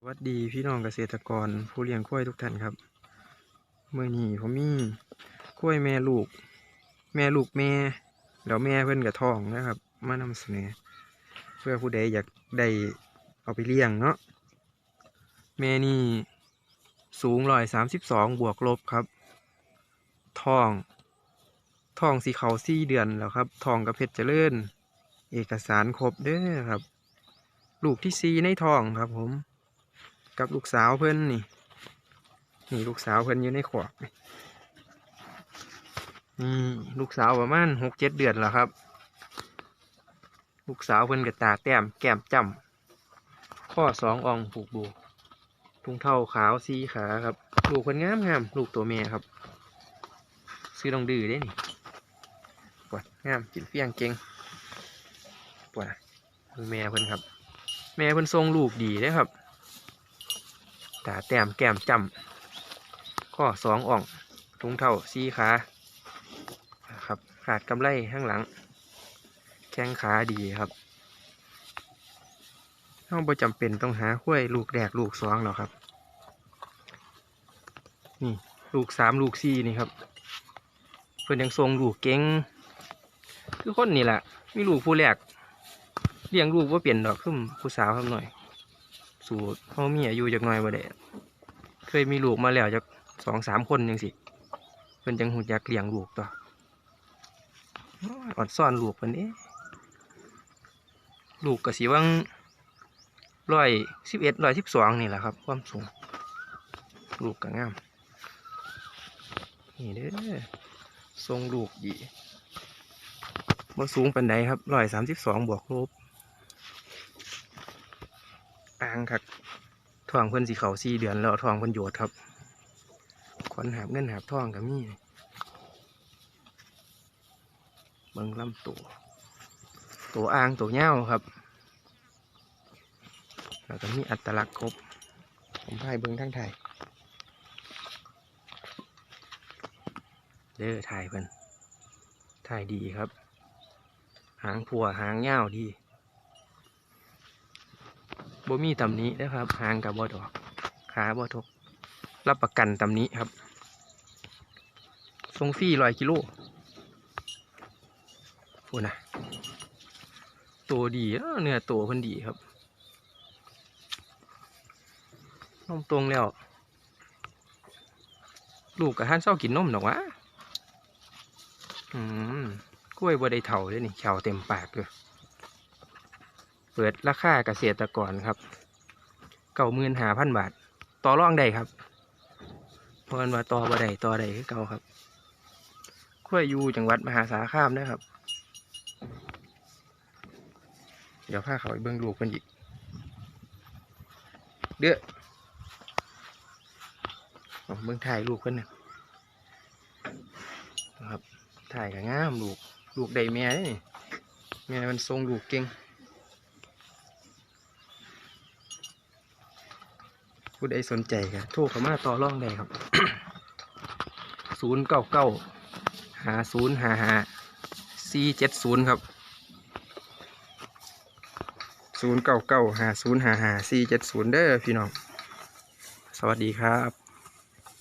สวัสดีพี่น้องเกษตรกรผู้เลี้ยงกล้วยทุกท่านครับเมื่อนี้ผมมีกล้วยแม่ลูก แม่ลูกแม่แล้วแม่เพิ่นกับทองนะครับ มานำเสนอ เพื่อผู้ใดอยากได้เอาไปเลี้ยงเนาะแม่นี่สูงร้อยสามสิบสองบวกลบครับทองทองสีเขาสี่เดือนแล้วครับทองกับเพชรเจริญ เอกสารครบเด้อครับ ลูกที่ซีในทองครับผม กับลูกสาวเพิ่อนนี่ นี่ลูกสาวเพิ่อนอยู่ในขวบนี่ลูกสาวประมาณหกเจ็ดเดือนแล้วครับ ลูกสาวเพิ่อนกับตาแต้มแก้มจ้ำข้อสองอองผูกบูทุงเท้าขาวสีขาครับ ลูกเพิ่นงามงามลูกตัวเมียครับ ซื้อลองดื้อได้นี่ปวดงามกินเฟี้ยงเก่งปวดแม่เพิ่อนครับ แม่เพิ่อนทรงลูกดีเด้ครับ ตาแต้มแก้มจำข้อสองอ่องทุงเท่าสีขาครับขาดกำไลข้างหลัง แข้งขาดีครับเราประจำเป็นต้องหาห้วยลูกแดกลูกสองหรอกครับ นี่ลูกสามลูกสี่นี่ครับเพื่อนยังทรงลูกเก่งคือคนนี่แหละมีลูกผู้แรกเลี้ยงลูกว่าเปลี่ยนดอกขึ้นผู้สาวทำหน่อย สูตรเขามีอายุจากน่อยบ่ได้เคยมีลูกมาแล้วจากสองสามคนยังสิเพิ่นจังหูจักเลี้ยงลูกต่ออดซ่อนลูกเพิ่นเอ๊ลูกก็สิวังร้อยสิบเอ็ดร้อยสิบสองนี่แหละครับ ความสูง ลูกก็งาม นี่เด้อทรงลูกดีบ่สูงปานใดครับร้อยสามสิบสองบวกลบ อ่างครับทองเพิ่นสีเขาสี่เดือนแล้วทองเพิ่นโยดครับขวัญหาบเงินหาบทองกับมีเบิ่งลำตัวตัวอ่างตัวเง่าครับ แล้วก็มีอัตลักษณ์ครบ ผมพายเบิ่งทั้งไทยเด้อถ่ายเพิ่นถ่ายดีครับ หางผัวหางเง่าดี บ่มีตำนี้นะครับหางกับบ่ดอกขาบ่ทกรับประกันตำนี้ครับทรงฟรีร้อยกิโลพูนะตัวดีเอ้อเนื้อตัวพิ่นดีครับนมตรงแล้ว ลูกกับท่านเศร้ากินนมหรอกวะอืมกล้วยบ่ได้เถ่าเลยนี่เข่าเต็มปากเลย เปิดราคาเกษตรกรครับเก่าหมื่นหาพันบาท ต่อรองได้ครับเพราะมันว่าต่อบ่ได้ต่อได้คือเก่าครับขั้วยูจังหวัดมหาสารคามนะครับ เดี๋ยวพาเขาไปเบิ้งลูกกันอีกเด้อเบิ้งถ่ายลูกกันนะครับถ่ายกับงามลูกลูกใดแม่เด้นี่แม่มันทรงลูกเก่ง ผู้ใดสนใจครับโทรเข้ามาต่อรองได้ครับศูนย์เก้าเก้าหาศูนย์หาหาสี่เจ็ดศูนย์ครับศูนย์เก้าเก้าหาศูนย์หาหาสี่เจ็ดศูนย์เด้อพี่น้อง สวัสดีครับ